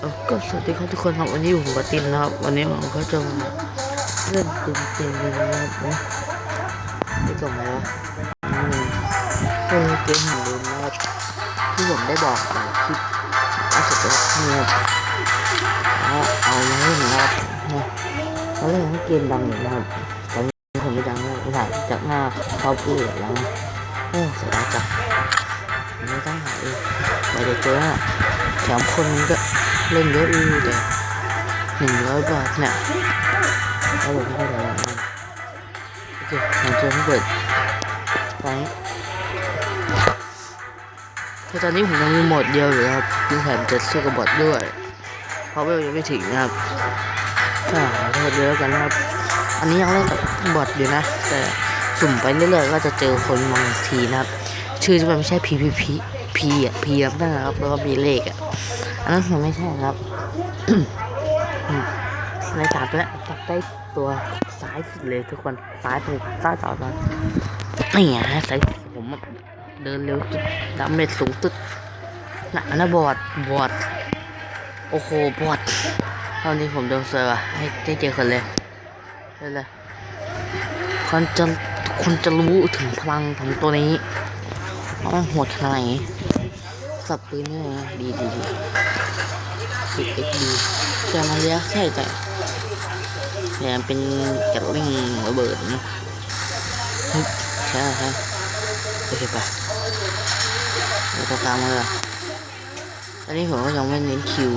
ก็สวัสดีครับทุกคนครับวันนี้ผมกับตินนะครับ วันนี้ผมก็จะมาเล่นเกมเกมนึงนะครับนะนี่ก็มาวะอืมเป็นเกมแห่งลืมนะครับที่ผมได้บอกในคลิปล่าสุดนะครับเอาเอามาเล่นนะครับนะเราเล่นทั้เกมดังอยู่นะครับตอนนี้ผมไม่ดังแล้วถ่ายจากหน้าเขาพูดแล้วโอ้เสียดายจังไม่ต้องหาเองไม่ได้เจอแถมคนก็ เล่นเยอะอยู่แต่หนึ่งร้อยบาทเนี่ยเขาบอกไม่ได้แล้วโอเคผมจะให้เปิดไฟแต่ตอนนี้ผมยังมีหมดเดียวอยู่ครับคือแถมจะสู้กับบอทด้วย เพราะเวลยังไม่ถึงนะครับก็ขอโทษด้วยแล้วกันนะครับ อันนี้ยังเล่นกับบอทอยู่นะ แต่สุ่มไปเรื่อยๆก็จะเจอคนบางทีนะครับ ชื่อที่มันไม่ใช่ PVP P อะ P ครับนั่นนะครับแล้วก็มีเลขอะ อันนั้นยังไม่ใช่ครับในสามตัวนี้จับได้ตัวซ้ายสุดเลยทุกคนซ้ายตรงใต้ต่อมานี่ไงฮะซ้ายผมเดินเร็วสุดดาเมจสูงสุดน่ะอันนะบอดบอดโอ้โหบอดตอนนี้ผมเดินเซอร์อะให้ได้เจอคนเลยเลยเลยคนจะคนจะรู้ถึงพลังของตัวนี้ว่ามันโหดขนาดไหนสับปืนเนี่ยดีดี ดีสิบเอ็กดีจะมาเลี้ยงใช่แต่แถมเป็นกระลิ่งระเบิดนะใช่ใช่โอเคไปเดี๋ยวตัวกลางมาเลยอันนี้ผมก็ยังไม่เน้นคิว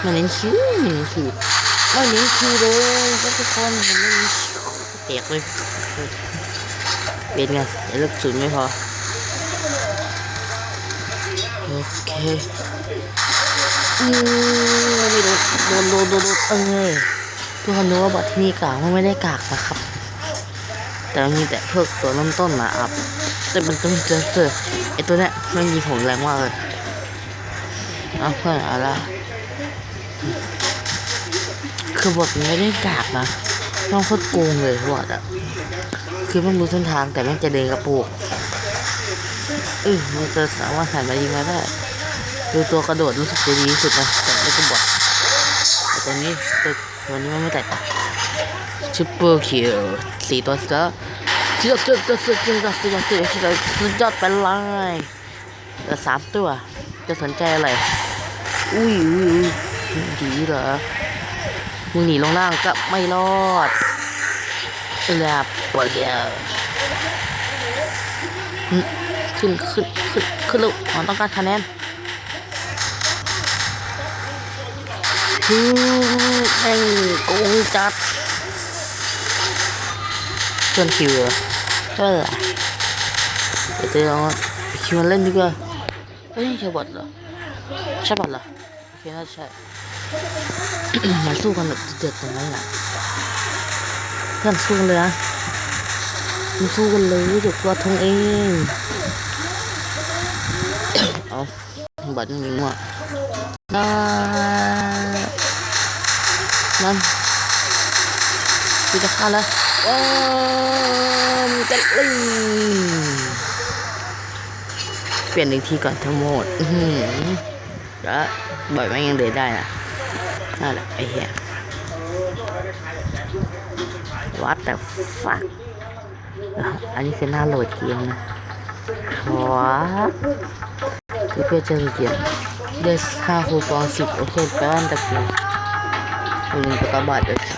ไม่เน้นคิวไม่เน้นคิวไม่เน้นคิวเลยก็ทุกคนผมไม่เน้นคิวแตกเลยเป็นไงเลือกศูนย์ไม่พอโอเค ไม่โดนโดนโดนโดนโดนเออทุกคนรู้ว่าบอทที่นี่กากมันไม่ได้กากนะครับ แต่มันมีแต่พวกตัวเริ่มต้นมาอัพแต่มันต้องเจอเจอไอตัวเนี้ยมันยิงผมแรงมากเลยเอาเพื่อนเอาละคือบทมันไม่ได้กากนะน้องโคตรโกงเลยบอทอะคือมันรู้เส้นทางแต่แม่งจะเดินกระโปงเออมันจะสามารถหันมายิงมาได้ ดูตัวกระโดดรู้สึกจะดีที่สุดนะแต่ไม่ก็บอดแต่ตัวนี้ตัวตัวนี้มันไม่แตกชิปเปอร์คิวสี่ตัวเสือเสือเสือเสือเสือเสือเสือเสือเสือเสือสุดยอดไปเลยเหลือสามตัวจะสนใจอะไรอุ้ยอุ้ยอุ้ยดีเหรอมึงหนีลงล่างก็ไม่รอดเรียบปวดเดียวขึ้นขึ้นขึ้นขึ้นลูกอ๋อต้องการคะแนน ฮึแม่งโกงจัดเพื่อนคิวเหรอเออเดี๋ยวจะลองคิวมาเล่นดีกว่าเฮ้ยใช่บอทเหรอใช่บอทเหรอโอเคน่าใช่มาสู้กันแบบเดือดๆตรงนั้นแหละเพื่อนสู้เลยนะมันสู้กันเลยเดี๋ยวกลัวทงเองเอาบัตรมีมั่วนั่น นั่นกูจะฆ่าแล้วโอ้มจะลิงเปลี่ยนอีกทีก่อนทั้งหมดแล้วบ่อยไม่ยังเดินได้นะนั่นแหละไอ้เหี้ยวัดแต่ฟักอันนี้คือหน้าโหลดเกมนะว้าที่เพื่อจะเกียรได้ห้าคูปองสิบโอเคแปลว่าตะเกียบ หนึ่งประกาบาทโอเค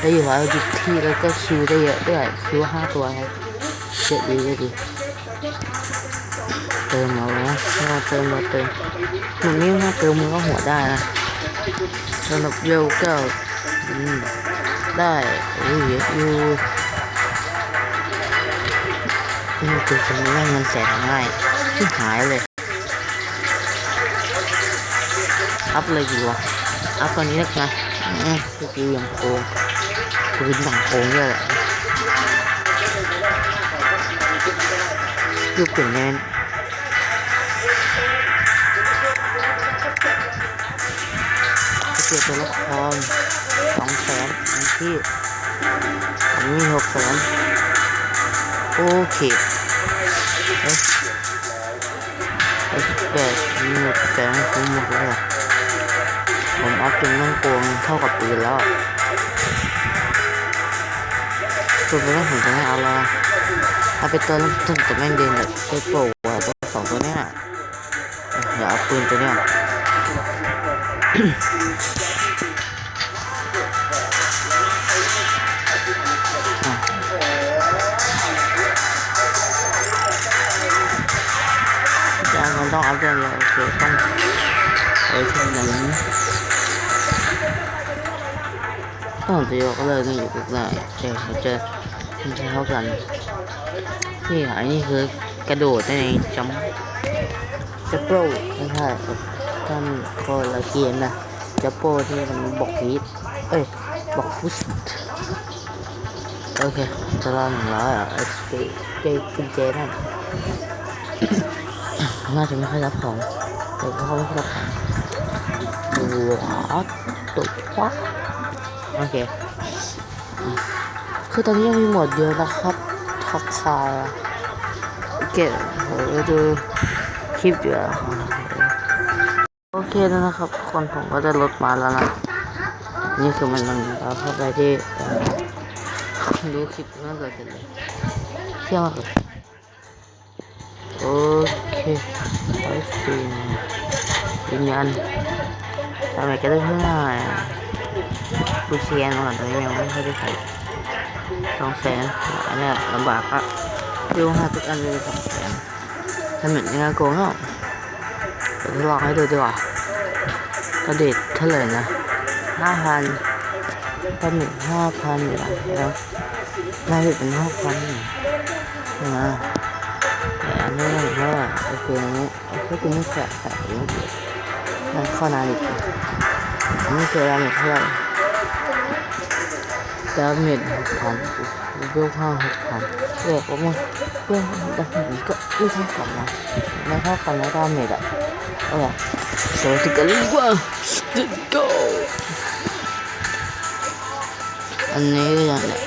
ได้อยู่แล้วดิที่แล้วก็คิวได้เยอะด้วยคิวห้าตัวครับเยอะดีเยอะดีเติมเอานะเราเติมเราเติมมันนี้ถ้าเติมมันก็หัวได้นะสำหรับเยลก็ได้โอ้ยเยอะอยู่นี่คือคนนี้ได้เงินแสนง่ายที่หายเลยอัพเลยดีวะ เอัพตอนนี้นะนะอืมสกิลอย่างโกงปืนอย่างโกงด้วยแหละสกิลเปลี่ยนแน่นสกิลตัวละครสองแสนอันที่อันนี้หกแสนโอเคเอ้ยแปดหมดแปดคุ้มหมดเลย ผมอัพจนต้องโกงเท่ากับปืนแล้วตัวไปแล้วผมจะไม่เอาละเอาไปตัวนั้นถึงจะแม่งเดินแบบไปโปรอะตัวสองตัวเนี้ยเดี๋ยวเอาปืนตัวเนี้ยจะมันต้องอัพเดทเลยโอเคต้องไอ้ที่นั้น ต้องจะยกเลิกนี่อยู่ตรงไหนเดี๋ยวมันจะมันจะเท่ากันนี่อันนี้คือกระโดดนั่นจัมจัมโปรไม่ใช่ท่านคนละเกียนนะจัมโปรที่มันบอกฮีทเอ้ยบอกฟุตโอเคจะรอหนึ่งร้อยอะไอ้เจเจ๊กุญแจนั่นน่าจะไม่ค่อยรับของแต่เขาไม่ค่อยรับของว้าวตุกวะ โอเค คือตอนนี้ยังมีหมดเดียวนะครับทักทายเก็บเดี๋ยวดูคลิปอยู่อะโอเคแล้วนะครับทุกคนผมก็จะลดมาแล้วนะ นี่คือมันมันเอาเข้าไปที่ดูคลิปนั่นเกิดเสร็เลยเชื่อมากโอเคร้อยสี่ยืนยันทำไมก็ได้เท่าไหร่ดูเชียนก่อนตอนนี้ยังไม่ค่อยได้ใส่สองแสนอันเนี้ยลำบากอะดูห้าทุกอันเลยสองแสนทำเหมือนยังไงโกงเนาะเดี๋ยวทดลองให้ดูดีกว่าก็เด็ดเท่าไหร่นะห้าพันก็หนึ่งห้าพันอยู่แล้วน่าจะเป็นห้าพันนะแต่อันนี้ผมว่าโอเคนนี้ก็คือไม่แฝงแต่ไม่เกี่ยวมันข้อนานอีกอันนี้คือดาเมจเท่าไหร่ ดาเมจหกพันเวลห้าหกพันเออผมว่าเรื่องดาเมจก็ไม่เท่ากันนะไม่เท่ากันนะดาเมจอะโอ้ยสวัสดีกันว่า let's go อันนี้ก็อย่างเนี้ย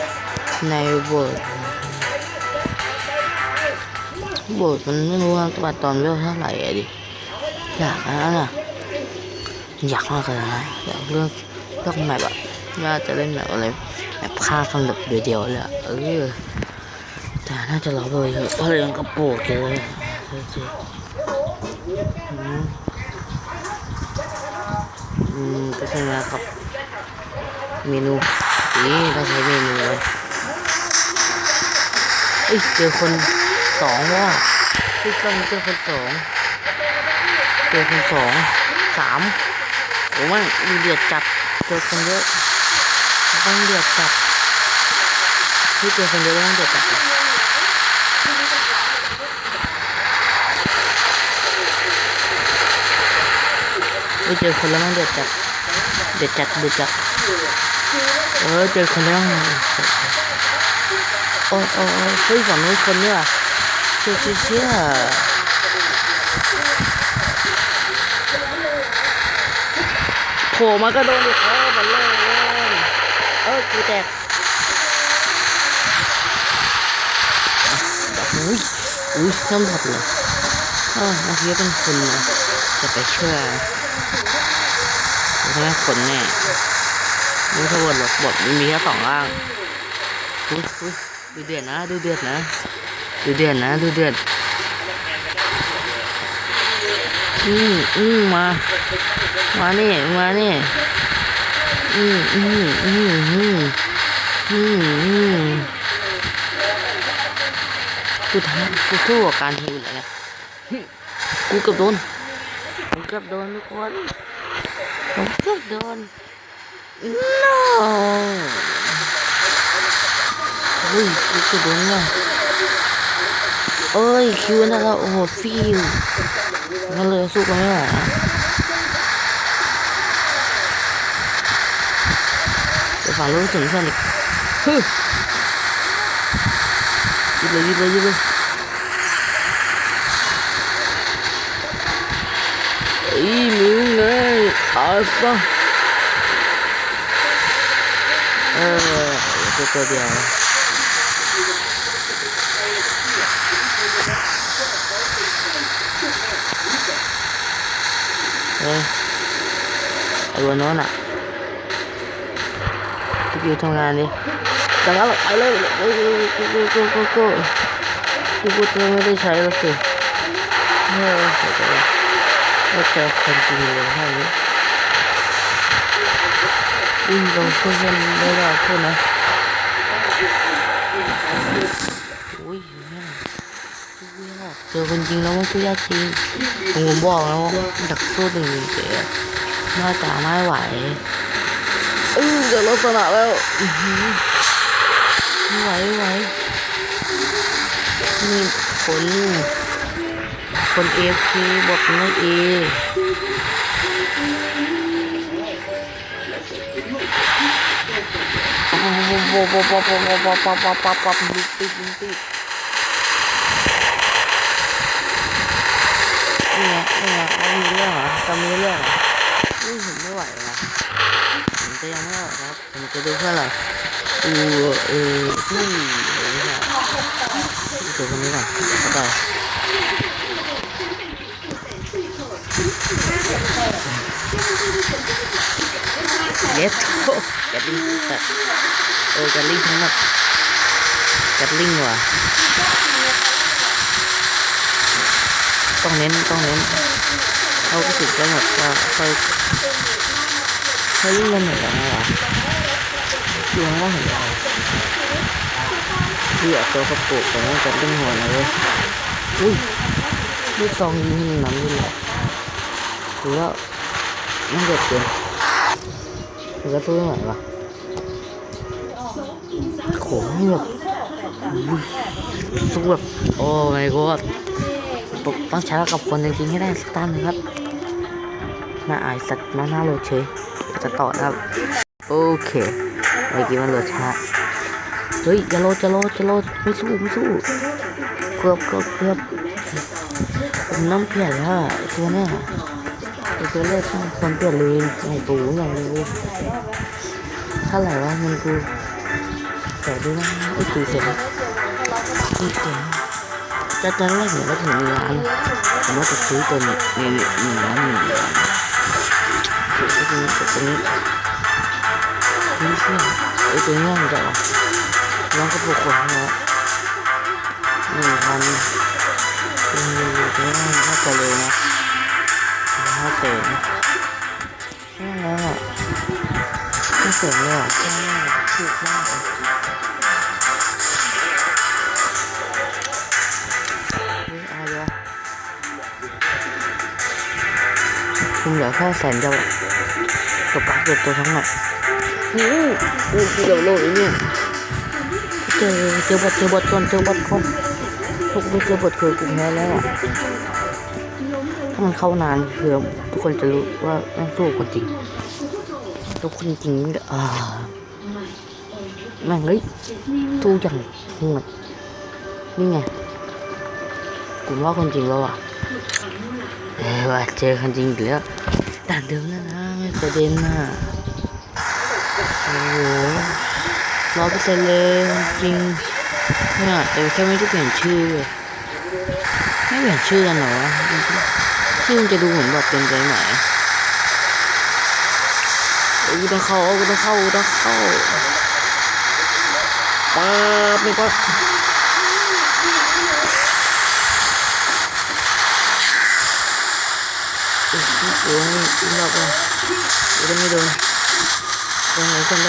ในเวิร์ดโบสถ์มันไม่รู้ว่าว่าตอนเวลเท่าไหร่อะดิอยากนะน่ะอยากมากเลยนะอยากเลือกเลือกแมปอะน่าจะเล่นแบบอะไร แบบฆ่ากันแบบเดียวๆเลยเออแต่น่าจะรอเลยเถอะเพราะยังกระโปงเลยเออๆอืมก็ใช่แล้วครับ เมนูนี่ต้องใช้เมนูเลยเอ้ยเจอคนสองว่ะพี่ต้องเจอคนสองเจอคนสองสามผมว่าเดือดจัดเจอคนเยอะ ต้องเดือดจัดพี่เจอคนเยอะต้องเดือดจัดไม่เจอคนแล้วต้องเดือดจัดเดือดจัดเดือดจัดเออเจอคนแล้วต้องเดือดจัดโอ้โอ้โอ้เฮ้ยฝั่งนู้นคนเนี่ยเชี่ยเชี่ยเชี่ยโผล่มาก็โดนดิเออบันเลย กูแตกอุ้ยอุ้ยน้ำผัดเลยเออเมื่อกี้เป็นคนนะจะไปเชื่อไม่ใช่คนแน่ไม่ใช่บทหรอกบทมันมีแค่สองร่างอุ๊ยอุ๊ยดูเดือดนะ ดูเดือดนะ ดูเดือดนะ ดูเดือดอืมอืมมา มานี่ มานี่ อืมอืมอืมอืมอืมอืมกูทำกูสู้กับการฮิวแล้วไงหึกูเกือบโดนกูเกือบโดนทุกคนผมเกือบโดน no เฮ้ยคิวกระโดนเนี่ยเอ้ยคิวนั่นแล้วโอ้โหฟิวงั้นเลยสู้กันไม่ไหว 발로 정산이 흐 일로 일로 일로 이 미국은 알았어 아 어떡하냐 에 이거 넣어놔 อยู่ทำงานดิแต่กนั้นไปเลยโอ้โหโอ้โหโอ้โหโอ้โหกูตัวไม่ได้ใช้แล้วสิเนี่ยไม่เจอคนจริงเลยท่านี้วิ่งลงเพื่อนไม่ได้พูดนะโอ้ยเจอคนจริงแล้วมันสู้ยากจริงผมบอกแล้วดักสู้หนึ่งเสียน่าจะไม่ไหว เออเดี๋ยวลักษณะแล้วอื้อหือไม่ไหวไม่ไหวนี่คนคนเอฟคีบอกไม่เอป๊อปป๊อปป๊อปป๊อปป๊อปป๊อปป๊อปป๊อปลุกติดลุกติดนี่ไงนี่ไงเรามีเรื่องเหรอจะมีเรื่องเหรอนี่ผมไม่ไหวแล้วผม จะยังไม่ไหวครับ ผมจะดูเพื่ออะไรอูเออที่อะไรเนี่ยดูคนนี้ก่อนเข้าไปเลสโก้แกลิงแต่เออแกลิงทั้งหมดแกลิงว่ะต้องเน้นต้องเน้นเขาก็สึกได้หมดว่าเขา เขาเล่นกันเหมือนกันวะดูไม่เห็นอะไรที่เอาตัวประกบแต่ว่าจะลิงหัวนะเว้ยอุ้ยลูกซองยิงมันนี่แหละดูแล้วมันเด็ดเกินมันก็สู้ไม่ไหววะโขงแบบอุ้ยสู้แบบโอ้ my god ต้องใช้กับคนจริงๆให้ได้สักตั้งนึงครับน่าอายสัตว์มาหน้าโลเฉย จะต่อนะครับ โอเคเมื่อกี้มันโหลดช้าเฮ้ยจะโหลดจะโหลดจะโหลดไม่สู้ไม่สู้เกือบเกือบเกือบผมน้ำเปลี่ยนแล้วตัวเนี้ยตัวเลือกคนเปลี่ยนเลยอย่ตูอย่างเร็วเท่าไหร่วะเงินกูแต่ดูนะไอ้ตีเสร็จตีเสร็จจะตอนแรกผมก็ถึงมีร้านผมว่าจะซื้อตัวนี้มีมีร้านหนึ่งร้านถือ ตรงนี้ตรงนี้นี่เชื่อไอ้ตัวนี้มันจะร้านกระปุกขวดเนะหนึ่งพันตัวนี้ตัวนี้น่าจะเลยนะห้าแสนนั่นแหละไม่เสร็จเลยอะใช่ถูกมากเลยนี่อะไรวะผมเหลือแค่แสนเดียว กับการเก็บตัวทั้งหมดโอ้โหเดี๋ยวโลกอีกเนี่ยเจอเจอบทเจอบทก่อนเจอบทก่อนทุกไม่เจอบทคือกูแพ้แล้วอะถ้ามันเข้านานคือทุกคนจะรู้ว่าแม่งสู้คนจริงทุกคนจริงอ่าแม่งเฮ้ยสู้อย่างโหดนี่ไงผมว่าคนจริงแล้วอะเอ้ยว่าเจอคนจริงอีกแล้ว ด่านเดิมนะนะไม่ประเด็นน่ะโอ้โหร้อยเปอร์เซ็นต์เลยจริงเนี่ยแต่แค่ไม่ได้เปลี่ยนชื่อเว้ยไม่เปลี่ยนชื่อกันเหรอวะชื่อมันจะดูเหมือนแบบเป็นใจไหมโอ้ยกูต้องเข้ากูต้องเข้ากูต้องเข้าป๊าบไม่ป๊า 용이 있나고 이름이도 용이 있었네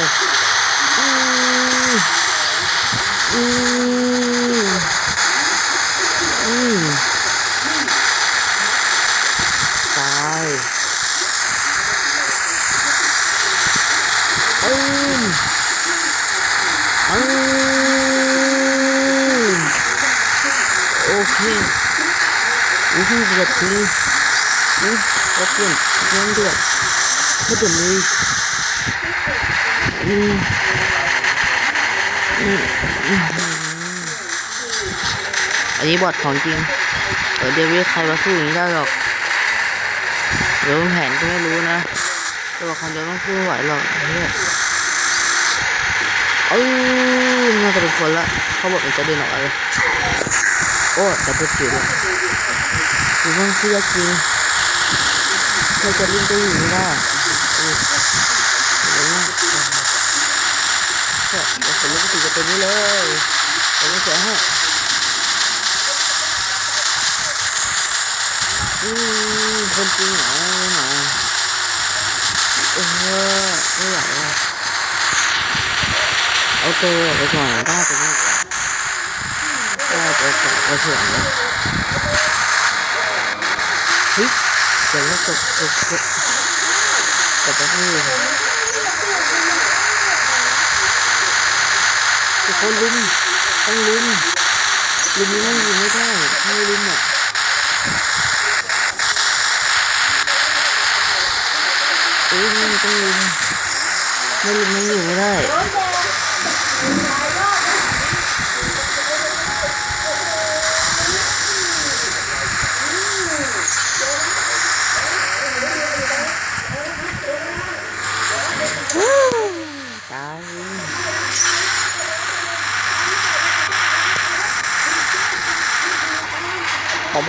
음음음아이 아음 아음 오케이 우승 지렸지 เคอู้หูเดือดจริงอืมก็เปลี่ยนเรื่องเดือดเดือดเลยอืมอืมอืมอันนี้บอทของจริงเออเดวิดใครมาสู้อย่างนี้ได้หรอก เดี๋ยวแผนก็ไม่รู้นะ ตัวคนเดียวต้องสู้ไหวหรอกเฮ้ยเออน่าจะเป็นคนละ เขาบอกมันจะเดินออกอะไรโอ้แต่ตัวจิ๋วเลยคือมันเสื้อจริง ใครจะเล่นได้อยู่ล่ะเนี่ยเราจะเล่นตัวตัวนี้เลยเราจะเสียให้อืมคนจริงเหรอหมาเออไม่ไหวแล้วเคไปก่อนได้ตัวนี้ได้ตัก่อนเอาเถื่อนนฮึ เดี๋ยวเราจบจบจบจบไปที่ทุกคนลุ้มต้องลุ้มลุมนี่มันอยู่ไม่ได้ไม่ลุ้มอะเอ้ยต้องลุ้มไม่ลุ้มมันอยู่ไม่ได้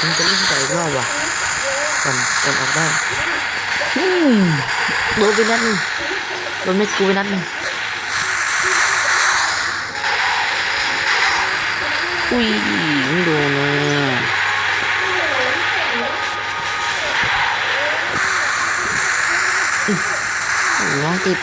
ผมจะเล่นต่ออีกรอบว่ะก่อนก่อนออกได้อืมโดนไปนัดหนึงโดนเม็ดกูไปนัดหนึงอุ้ยไม่โดนเลยอืมน้องติด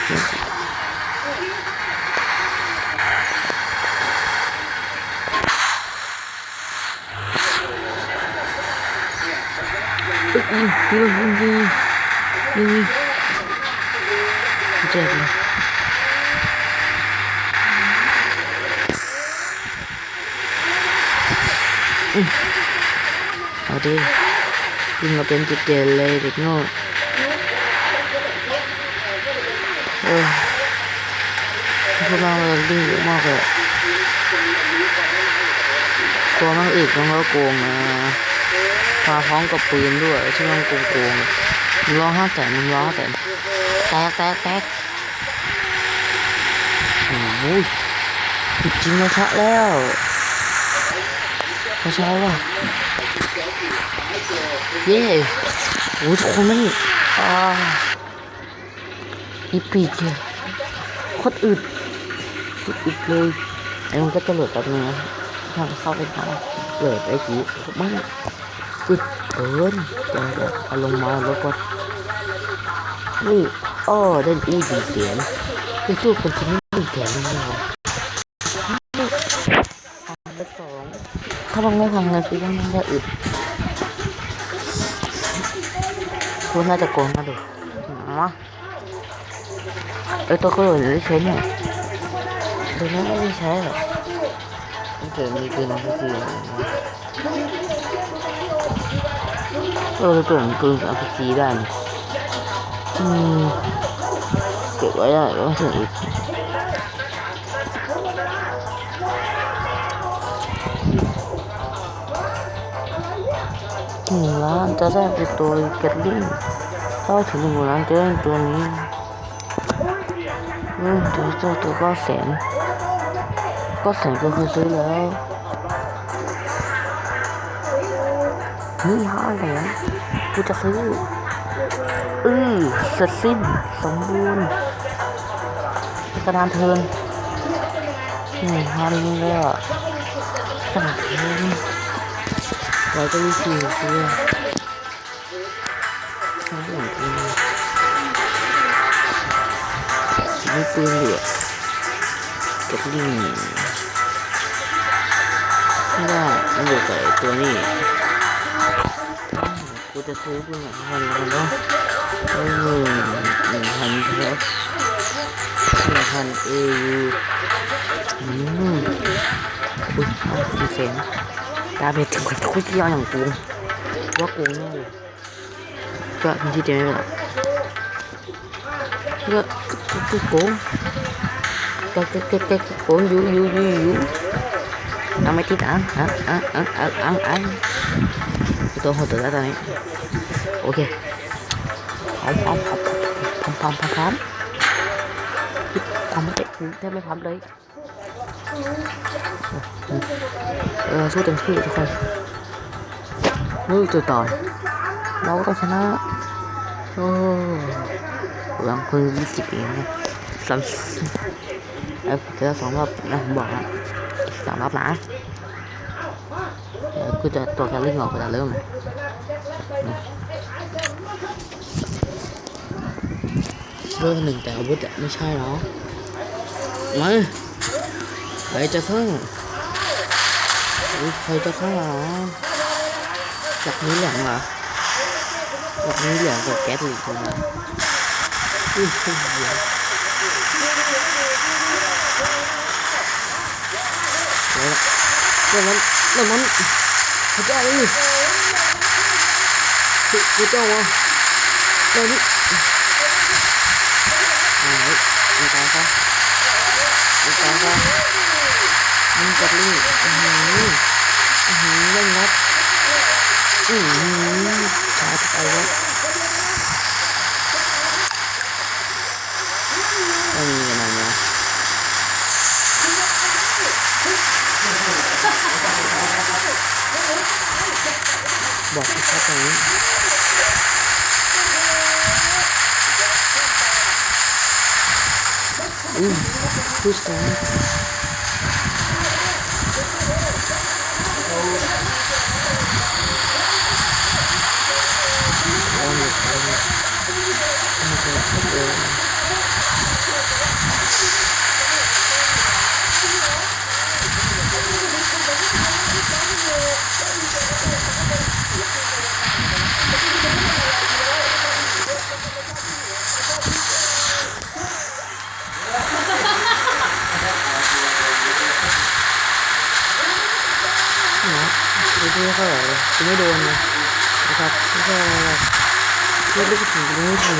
น้องติดยิงยิงยิงยิงยิงเจ็บเลยเอาดิยิงมาเป็นจุดเด่นเลยเด็กโง่เออพวกเราเลยดิ้งเยอะมากเลยตัวมันอึดมันก็โกงนะ มาพร้อมกับปืนด้วยที่มันโกงโกงหนึ่งร้อยห้าแสนหนึ่งร้อยห้าแสนแตกแตกแตกโอ้ยผิดจริงนะชะแล้วไม่ใช่ว่ะเย้โอ้ยทุกคนมันอ่าอีปีกเนี่ยโคตรอึดสุดอึดเลยไอ้มันก็จะหลุดแบบนี้ทางเข้าไปทางเหลือไอ้จีมัน อึดเกินเดี๋ยวเดี๋ยวเอาลงมาแล้วก็นี่อ้อเล่นอู้ดีเสียงคือสู้คนที่ไม่มีแขนเลยเหรอพังไปสองถ้ามันไม่พังเลยคือมันจะอึดคุณน่าจะโกงมาดูมาเอ้ยตัวก็เลยได้ใช้เนี่ยเดี๋ยวนี้ไม่ได้ใช้หรอกมันเกิดมีปืนก็คือ เออเปลี่ยนปืนเอาไปซีได้นี่อืมเก็บไว้ได้ก็ถึงอีกหนึ่งล้านจะได้เป็นตัวเกตลิงถ้าถึงหนึ่งล้านจะได้ตัวนี้อืมตัวตัวตัวก็แสนก็แสนก็คือซื้อแล้ว นี่ห้าเหรียญกูจะซื้อ อือเสร็จสิ้น สมบูรณ์กระดานเทินหนี่ห้าเหรียญแล้วอะกระดานเทินเราจะมีสี่ซื้อห้าเหรียญเทินมีปืนเหลือเก็บลิงไม่ได้มันอยู่กับตัวนี้ กูจะซื้อปืนของพันแล้วเนาะเออหนึ่งพันครับหนึ่งพันเอยูอืมอุ้ยห้าสี่แสนดาเมจถึงกับทุกที่เอาอย่างกูว่ากูแน่เลยก็มีที่เดียวนี่แหละก็ก็โกงก็ก็ก็ก็โกงอยู่อยู่อยู่อยู่ทำไมที่ต่างอะอะอะอะอะ ตัวหดแล้วตอนนี้ โอเคพร้อมพร้อมพร้อมพร้อมพร้อมพร้อมพร้อมไม่เตะแทบไม่พร้อมเลยเออสู้เต็มที่ทุกคนลูกจุดต่อเราก็ชนะโอ้ลำพื้นยี่สิบเองนะสามเออเจอสองรอบนะผมบอกนะสองรอบนะ เดี๋ยวกูจะตัวแคลริ่งออกไปแต่เริ่มเลยเรื่องหนึ่งแต่อาวุธอะไม่ใช่หรอมาใครจะฆ่าใครจะฆ่าหรอจากนี้เหลงเหรอจากนี้เหลงกับแก๊สอีกคนนะอุ้ยเหี้ยเรื่องนั้นเรื่องนั้น ระเจ้าเอ้ยพระเจ้าวะเรื่องนี้อ่าเฮ้ยมึงตายซะมึงตายซะมึงจัดลี่อือหืออือหือเล่นนัดอือหือชาร์จไปแล้วไม่มี บอกที่ชัดตรงนี้อืมผู้ชาย ไม่ใช่เท่าไหร่เลยกูไม่โดนเลยนะครับไม่ใช่อะไรหรอกเล่นลูกถึงไม่ถึง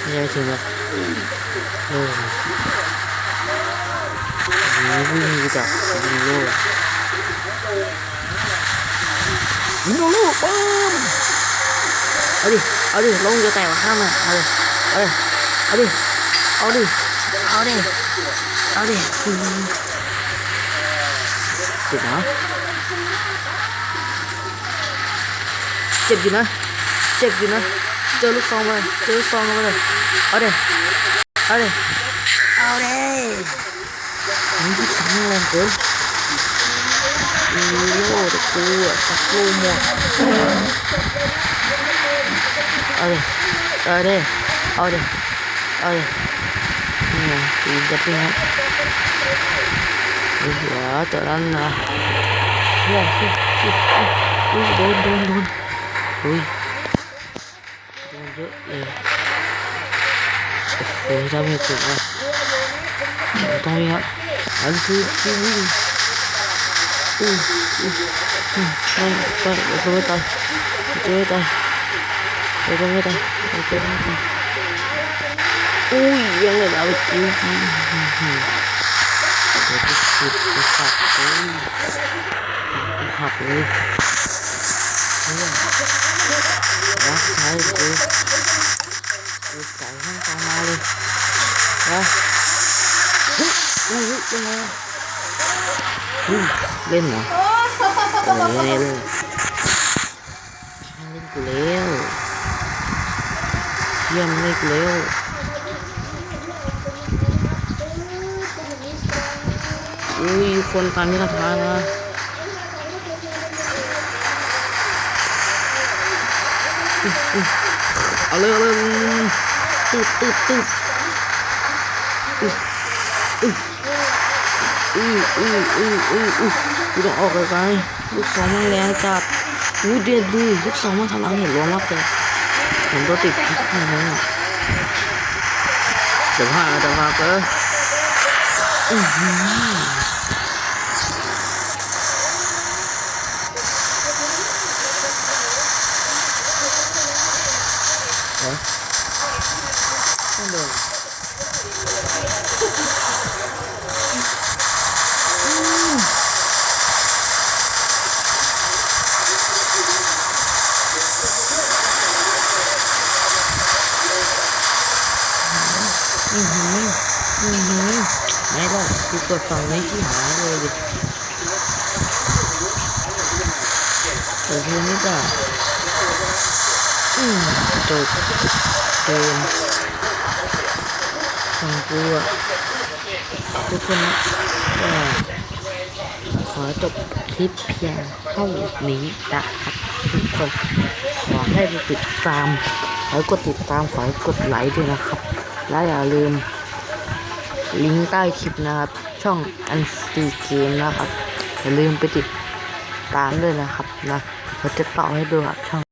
ไม่ใช่ถึงหรอกโลกนี่วิ่งกูจับยิงโลกยิงโลกปั๊มเอาดิ เอาดิลงจะแตกข้างอะเอาดิเอาดิ เอาดิ เอาดิ เอาดิ เอาดิเจ็บนะเจ็บอยู่นะ เจ็บอยู่นะ เจอลูกซองไปเจอลูกซองเข้าไปเลย เอาดิ เอาดิ เอาดินี่ลูกซองแรงเกินมีโล่ตะกูอะสักโลหมดเอาดิ เอาดิ เอาดิ เอาดินี่ไงตีนจะเป็นไงเดี๋ยวตัวนั้นนะเฮ้ยเฮ้ยเฮ้ยเฮ้ยโดนโอุ้ยยังไงเอาจริงจริงเดี๋ยวจะขุดจะสับเลยหักเลยเฮ้ยรักใช้เลยดูใส่ห้องตามาเลยนะเฮ้ยเฮ้ยยังไงเล่นเหรอเล่นเล่นเล่นกูแล้วเยี่ยมเล่นกูแล้ว อุ้ยคนตามนิรพานะอุ๊ยอุ๊ยเอาเลยเอาเลยตึ๊ดตึ๊ดตึ๊ดอุ้ยอุ้ยอุ้ยอุ้ยอุ้ยอุ้ยอุ้ยกูต้องออกไกลๆลูกสองมันแรงจัดอุ้เด็ดดูลูกสองมันทำลังเห็นร้อนมากเลยผมตัวติดพิษแค่นั้นอะสิบห้าแต่ว่าก็อื้อหือ ดฝั่งนี้ที่หาเลยดิเปิดเพลงนี้ก่อนอืมจบเกมของกูอะทุกคนนะก็ขอจบคลิปเพียงเท่านี้นะครับทุกคนขอให้ไปติดตามขอให้กดติดตามขอให้กดไลค์ด้วยนะครับ และอย่าลืมลิงก์ใต้คลิปนะครับ ช่องอันซีเกมนะครับอย่าลืมไปติดตามด้วยนะครับนะเราจะต่อให้ดูครับช่อง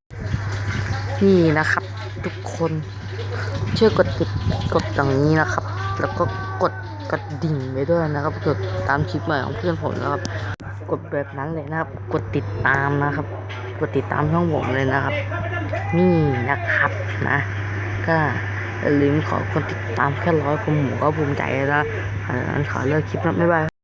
นี่นะครับ ทุกคนช่วยกดติดกดอย่างนี้นะครับ แล้วก็กดกระดิ่งไว้ด้วยนะครับกดตามคลิปใหม่ของเพื่อนผมนะครับ กดแบบนั้นเลยนะครับ กดติดตามนะครับ กดติดตามช่องผมเลยนะครับ นี่นะครับนะ ก็ อย่าลืมขอคนติดตามแค่ร้อยผมหมูก็ภูมิใจแล้วอันขอเลิกคลิปแล้วบ๊ายบาย